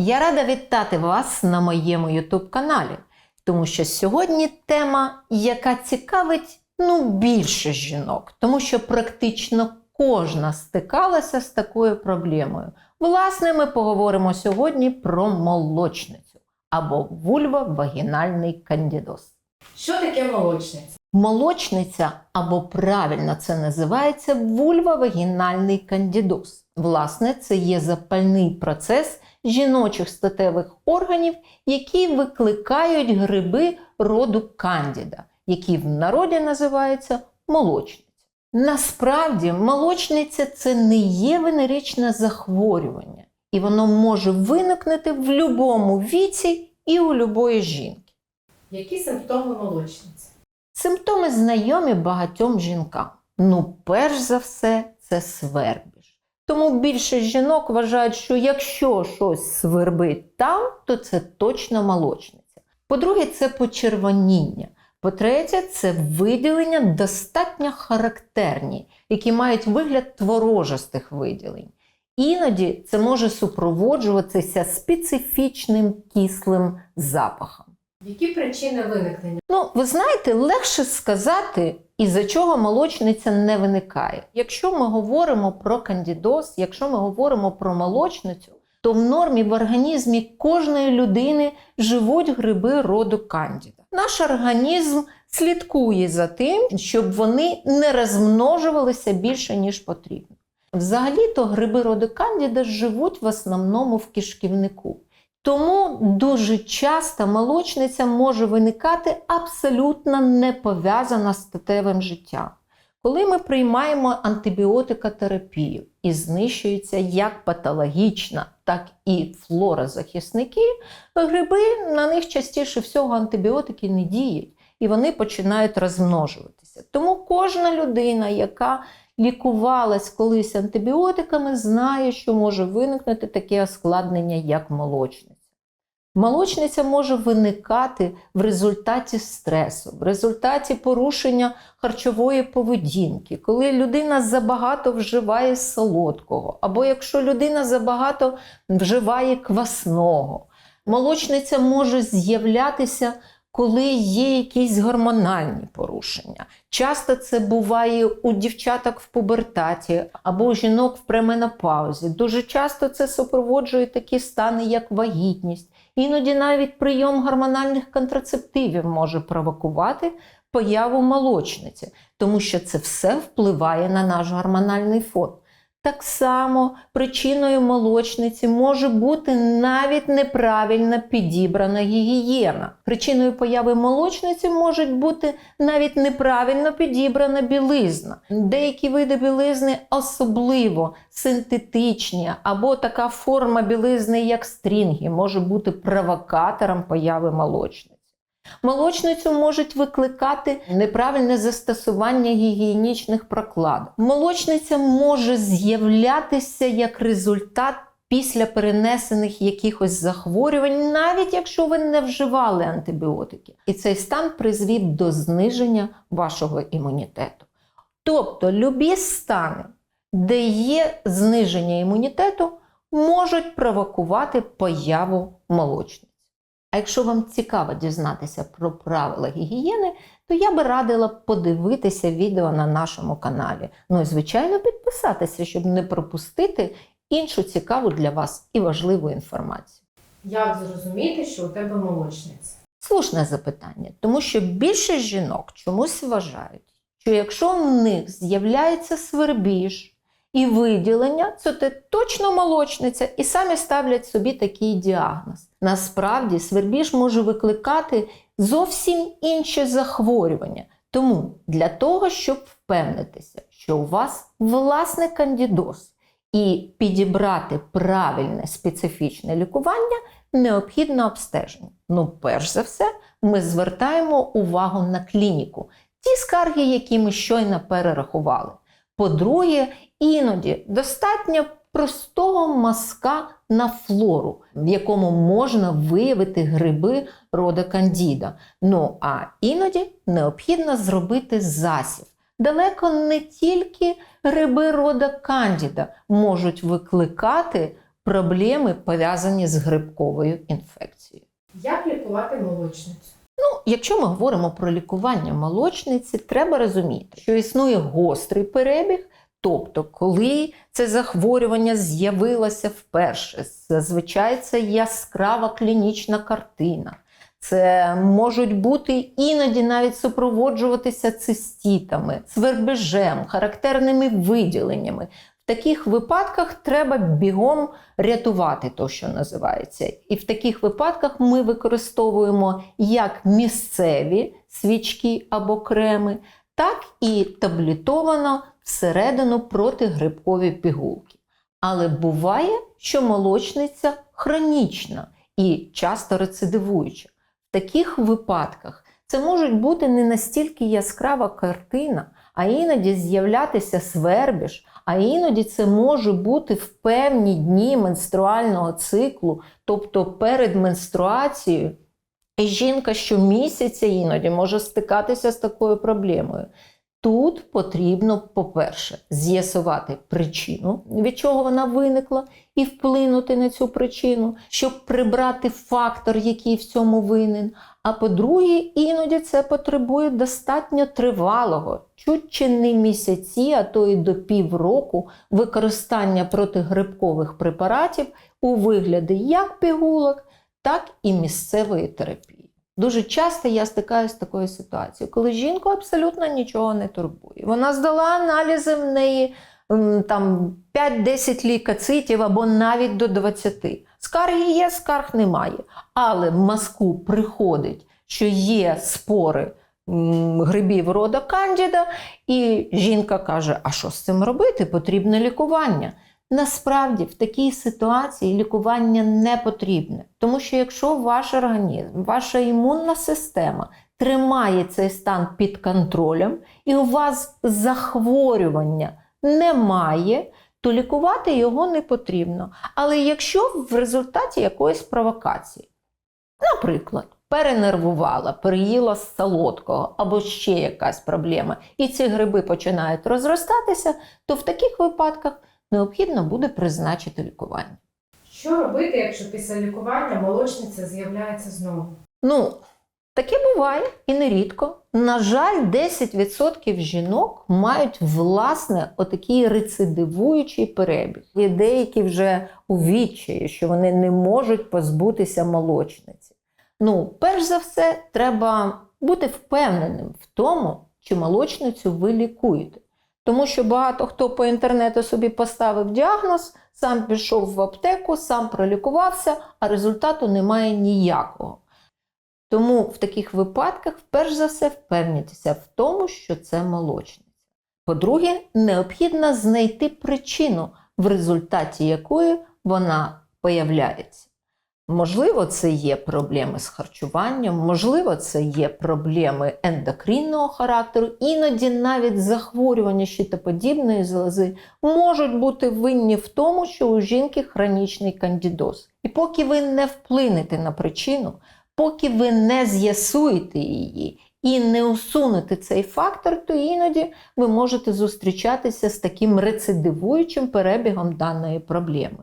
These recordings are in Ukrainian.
Я рада вітати вас на моєму YouTube каналі, тому що сьогодні тема, яка цікавить ну, більше жінок, тому що практично кожна стикалася з такою проблемою. Власне, ми поговоримо сьогодні про молочницю або вульвовагінальний кандідоз. Що таке молочниця? Молочниця, або правильно це називається вульвовагінальний кандидоз. Власне, це є запальний процес жіночих статевих органів, які викликають гриби роду кандіда, які в народі називаються молочниця. Насправді, молочниця це не є венеричне захворювання, і воно може виникнути в будь-якому віці і у будь-якої жінки. Які симптоми молочниці? Симптоми знайомі багатьом жінкам. Ну, перш за все, це свербіж. Тому більше жінок вважають, що якщо щось свербить там, то це точно молочниця. По-друге, це почервоніння. По-третє, це виділення достатньо характерні, які мають вигляд творожистих виділень. Іноді це може супроводжуватися специфічним кислим запахом. Які причини виникнення? Ну, ви знаєте, легше сказати, із-за чого молочниця не виникає. Якщо ми говоримо про кандідоз, якщо ми говоримо про молочницю, то в нормі в організмі кожної людини живуть гриби роду кандіда. Наш організм слідкує за тим, щоб вони не розмножувалися більше, ніж потрібно. Взагалі-то гриби роду кандіда живуть в основному в кишківнику. Тому дуже часто молочниця може виникати абсолютно не пов'язана з статевим життям. Коли ми приймаємо антибіотикотерапію і знищуються як патологічна, так і флорозахисники, гриби на них частіше всього антибіотики не діють і вони починають розмножуватися. Тому кожна людина, яка лікувалась колись антибіотиками, знає, що може виникнути таке оскладнення, як молочниця. Молочниця може виникати в результаті стресу, в результаті порушення харчової поведінки, коли людина забагато вживає солодкого, або якщо людина забагато вживає квасного. Молочниця може з'являтися коли є якісь гормональні порушення. Часто це буває у дівчаток в пубертаті або у жінок в пременопаузі. Дуже часто це супроводжує такі стани, як вагітність. Іноді навіть прийом гормональних контрацептивів може провокувати появу молочниці, тому що це все впливає на наш гормональний фон. Так само причиною молочниці може бути навіть неправильно підібрана гігієна. Причиною появи молочниці може бути навіть неправильно підібрана білизна. Деякі види білизни особливо синтетичні, або така форма білизни, як стрінги, може бути провокатором появи молочниці. Молочницю можуть викликати неправильне застосування гігієнічних прокладок. Молочниця може з'являтися як результат після перенесених якихось захворювань, навіть якщо ви не вживали антибіотики. І цей стан призвів до зниження вашого імунітету. Тобто любі стани, де є зниження імунітету, можуть провокувати появу молочниці. А якщо вам цікаво дізнатися про правила гігієни, то я би радила подивитися відео на нашому каналі. Ну і, звичайно, підписатися, щоб не пропустити іншу цікаву для вас і важливу інформацію. Як зрозуміти, що у тебе молочниця? Слушне запитання, тому що більше жінок чомусь вважають, що якщо в них з'являється свербіж і виділення, це те точно молочниця, і самі ставлять собі такий діагноз. Насправді, свербіж може викликати зовсім інше захворювання. Тому для того, щоб впевнитися, що у вас власне кандідоз і підібрати правильне специфічне лікування, необхідне обстеження. Ну, перш за все, ми звертаємо увагу на клініку, ті скарги, які ми щойно перерахували. По-друге, іноді достатньо простого мазка на флору, в якому можна виявити гриби рода кандіда. Ну а іноді необхідно зробити засів. Далеко не тільки гриби рода кандіда можуть викликати проблеми пов'язані з грибковою інфекцією. Як лікувати молочницю? Ну, якщо ми говоримо про лікування молочниці, треба розуміти, що існує гострий перебіг, тобто, коли це захворювання з'явилося вперше, зазвичай це яскрава клінічна картина. Це можуть бути іноді навіть супроводжуватися цистітами, свербежем, характерними виділеннями. В таких випадках треба бігом рятувати то, що називається. І в таких випадках ми використовуємо як місцеві свічки або креми, так і таблітовано всередину протигрибкові пігулки. Але буває, що молочниця хронічна і часто рецидивуюча. В таких випадках це може бути не настільки яскрава картина, а іноді з'являтися свербіж, а іноді це може бути в певні дні менструального циклу, тобто перед менструацією. І жінка щомісяця іноді може стикатися з такою проблемою. Тут потрібно, по-перше, з'ясувати причину, від чого вона виникла, і вплинути на цю причину, щоб прибрати фактор, який в цьому винен. А по-друге, іноді це потребує достатньо тривалого, чуть чи не місяці, а то і до півроку використання протигрибкових препаратів у вигляді як пігулок, так і місцевої терапії. Дуже часто я стикаюся з такою ситуацією, коли жінку абсолютно нічого не турбує. Вона здала аналізи в неї там 5-10 лікацитів або навіть до 20. Скарги є, скарг немає. Але в мазку приходить, що є спори грибів рода Кандіда, і жінка каже: А що з цим робити? Потрібне лікування. Насправді в такій ситуації лікування не потрібне, тому що якщо ваш організм, ваша імунна система тримає цей стан під контролем, і у вас захворювання немає, то лікувати його не потрібно. Але якщо в результаті якоїсь провокації, наприклад, перенервувала, переїла з солодкого або ще якась проблема, і ці гриби починають розростатися, то в таких випадках необхідно буде призначити лікування. Що робити, якщо після лікування молочниця з'являється знову? Ну, таке буває і нерідко. На жаль, 10% жінок мають власне отакий рецидивуючий перебіг. Є деякі вже у відчаї, що вони не можуть позбутися молочниці. Ну, перш за все, треба бути впевненим в тому, чи молочницю ви лікуєте. Тому що багато хто по інтернету собі поставив діагноз, сам пішов в аптеку, сам пролікувався, а результату немає ніякого. Тому в таких випадках, перш за все, впевнітеся в тому, що це молочниця. По-друге, необхідно знайти причину, в результаті якої вона появляється. Можливо, це є проблеми з харчуванням, можливо, це є проблеми ендокринного характеру, іноді навіть захворювання щитоподібної залози можуть бути винні в тому, що у жінки хронічний кандідоз. І поки ви не вплинете на причину, поки ви не з'ясуєте її і не усунете цей фактор, то іноді ви можете зустрічатися з таким рецидивуючим перебігом даної проблеми.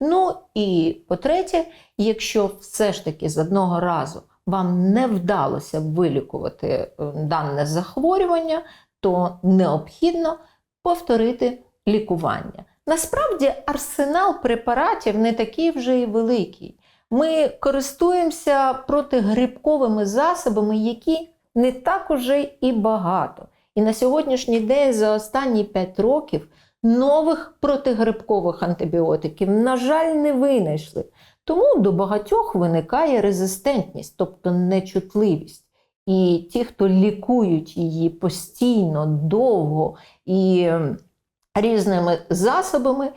Ну і по-третє, якщо все ж таки з одного разу вам не вдалося вилікувати е, дане захворювання, то необхідно повторити лікування. Насправді арсенал препаратів не такий вже і великий. Ми користуємося протигрибковими засобами, які не так уже і багато. І на сьогоднішній день за останні 5 років нових протигрибкових антибіотиків, на жаль, не винайшли. Тому до багатьох виникає резистентність, тобто нечутливість. І ті, хто лікують її постійно, довго і різними засобами,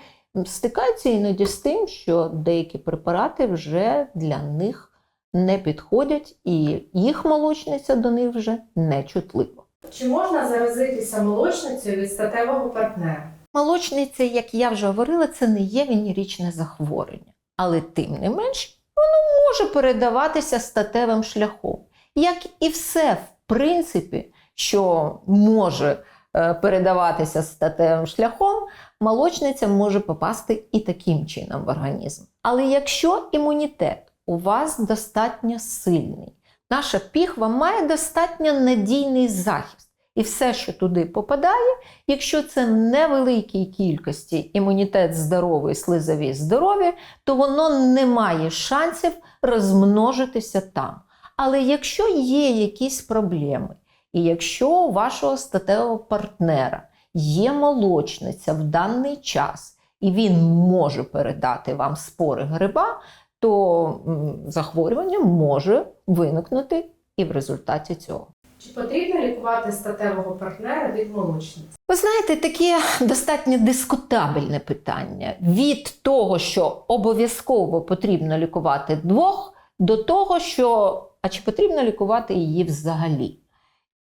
стикаються іноді з тим, що деякі препарати вже для них не підходять, і їх молочниця до них вже не чутлива. Чи можна заразитися молочницею від статевого партнера? Молочниця, як я вже говорила, це не є венерічне захворювання, але тим не менш воно може передаватися статевим шляхом. Як і все, в принципі, що може е, передаватися статевим шляхом, молочниця може попасти і таким чином в організм. Але якщо імунітет у вас достатньо сильний, наша піхва має достатньо надійний захист. І все, що туди попадає, якщо це в невеликій кількості імунітет здоровий, слизові здорові, то воно не має шансів розмножитися там. Але якщо є якісь проблеми, і якщо у вашого статевого партнера є молочниця в даний час, і він може передати вам спори гриба, то захворювання може виникнути і в результаті цього. Чи потрібно лікувати статевого партнера від молочниці? Ви знаєте, таке достатньо дискутабельне питання від того, що обов'язково потрібно лікувати двох, до того, що а чи потрібно лікувати її взагалі.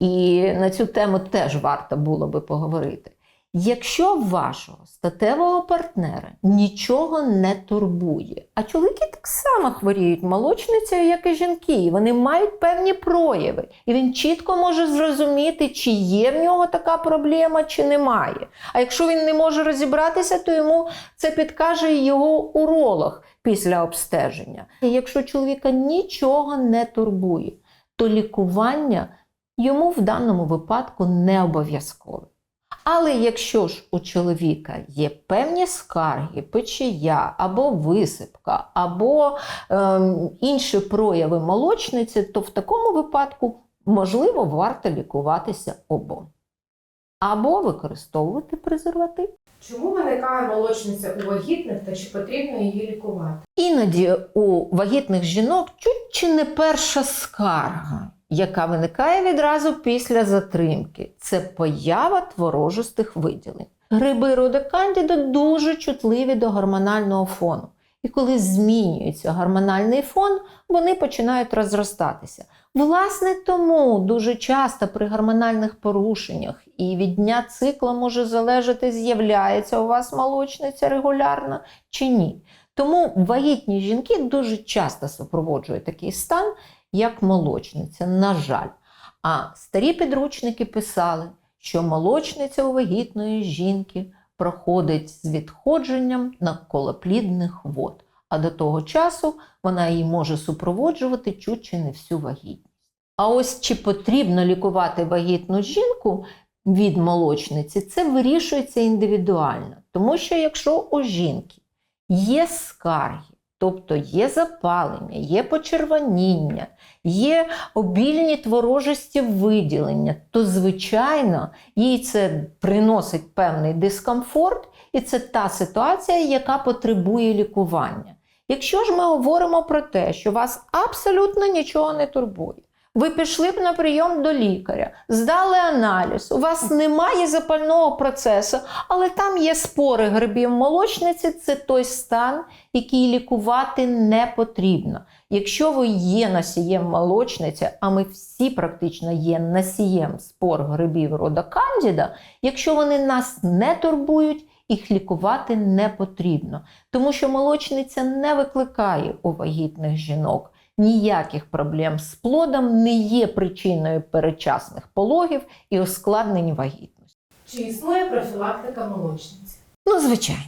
І на цю тему теж варто було би поговорити. Якщо вашого статевого партнера нічого не турбує, а чоловіки так само хворіють молочницею, як і жінки, і вони мають певні прояви, і він чітко може зрозуміти, чи є в нього така проблема, чи немає. А якщо він не може розібратися, то йому це підкаже його уролог після обстеження. І якщо чоловіка нічого не турбує, то лікування йому в даному випадку не обов'язкове. Але якщо ж у чоловіка є певні скарги, печія або висипка, або ем, інші прояви молочниці, то в такому випадку можливо варто лікуватися обом. Або використовувати презерватив. Чому виникає молочниця у вагітних та чи потрібно її лікувати? Іноді у вагітних жінок чуть чи не перша скарга, яка виникає відразу після затримки, це поява творожистих виділень. Гриби рода Кандіда дуже чутливі до гормонального фону. І коли змінюється гормональний фон, вони починають розростатися. Власне, тому дуже часто при гормональних порушеннях і від дня цикла може залежати, з'являється у вас молочниця регулярно чи ні. Тому вагітні жінки дуже часто супроводжують такий стан, як молочниця, на жаль. А старі підручники писали, що молочниця у вагітної жінки проходить з відходженням навколоплідних вод, а до того часу вона її може супроводжувати чуть чи не всю вагітність. А ось чи потрібно лікувати вагітну жінку від молочниці, це вирішується індивідуально. Тому що якщо у жінки є скарги, тобто є запалення, є почервоніння, є обільні творожості виділення, то, звичайно, їй це приносить певний дискомфорт, і це та ситуація, яка потребує лікування. Якщо ж ми говоримо про те, що вас абсолютно нічого не турбує, ви пішли б на прийом до лікаря, здали аналіз, у вас немає запального процесу, але там є спори грибів молочниці, це той стан, який лікувати не потрібно. Якщо ви є носієм молочниці, а ми всі практично є носієм спор грибів рода Кандіда, якщо вони нас не турбують, їх лікувати не потрібно, тому що молочниця не викликає у вагітних жінок ніяких проблем з плодом, не є причиною передчасних пологів і ускладнень вагітності. Чи існує профілактика молочниці? Ну, звичайно.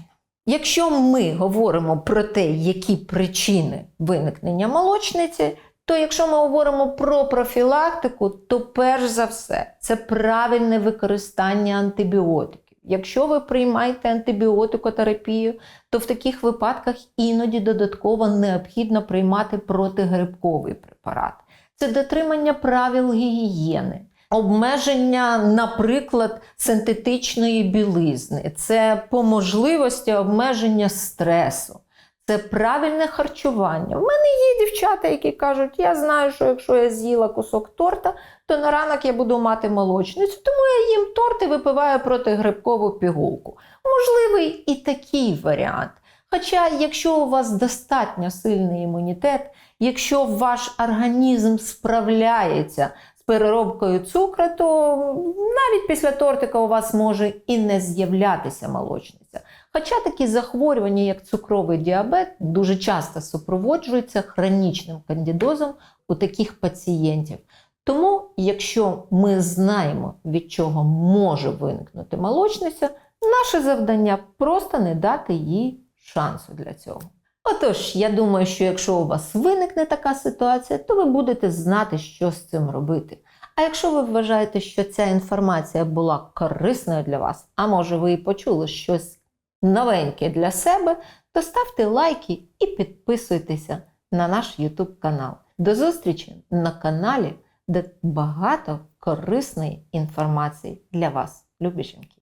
Якщо ми говоримо про те, які причини виникнення молочниці, то якщо ми говоримо про профілактику, то перш за все це правильне використання антибіотиків. Якщо ви приймаєте антибіотикотерапію, то в таких випадках іноді додатково необхідно приймати протигрибковий препарат. Це дотримання правил гігієни, обмеження, наприклад, синтетичної білизни, це по можливості обмеження стресу. Це правильне харчування. В мене є дівчата, які кажуть, я знаю, що якщо я з'їла кусок торта, то на ранок я буду мати молочницю, тому я їм торт і випиваю протигрибкову пігулку. Можливий і такий варіант. Хоча, якщо у вас достатньо сильний імунітет, якщо ваш організм справляється з переробкою цукру, то навіть після тортика у вас може і не з'являтися молочниця. Хоча такі захворювання, як цукровий діабет, дуже часто супроводжуються хронічним кандидозом у таких пацієнтів. Тому, якщо ми знаємо, від чого може виникнути молочниця, наше завдання просто не дати їй шансу для цього. Отож, я думаю, що якщо у вас виникне така ситуація, то ви будете знати, що з цим робити. А якщо ви вважаєте, що ця інформація була корисною для вас, а може ви і почули щось новеньке для себе, то ставте лайки і підписуйтеся на наш YouTube канал. До зустрічі на каналі, де багато корисної інформації для вас, любі жінки.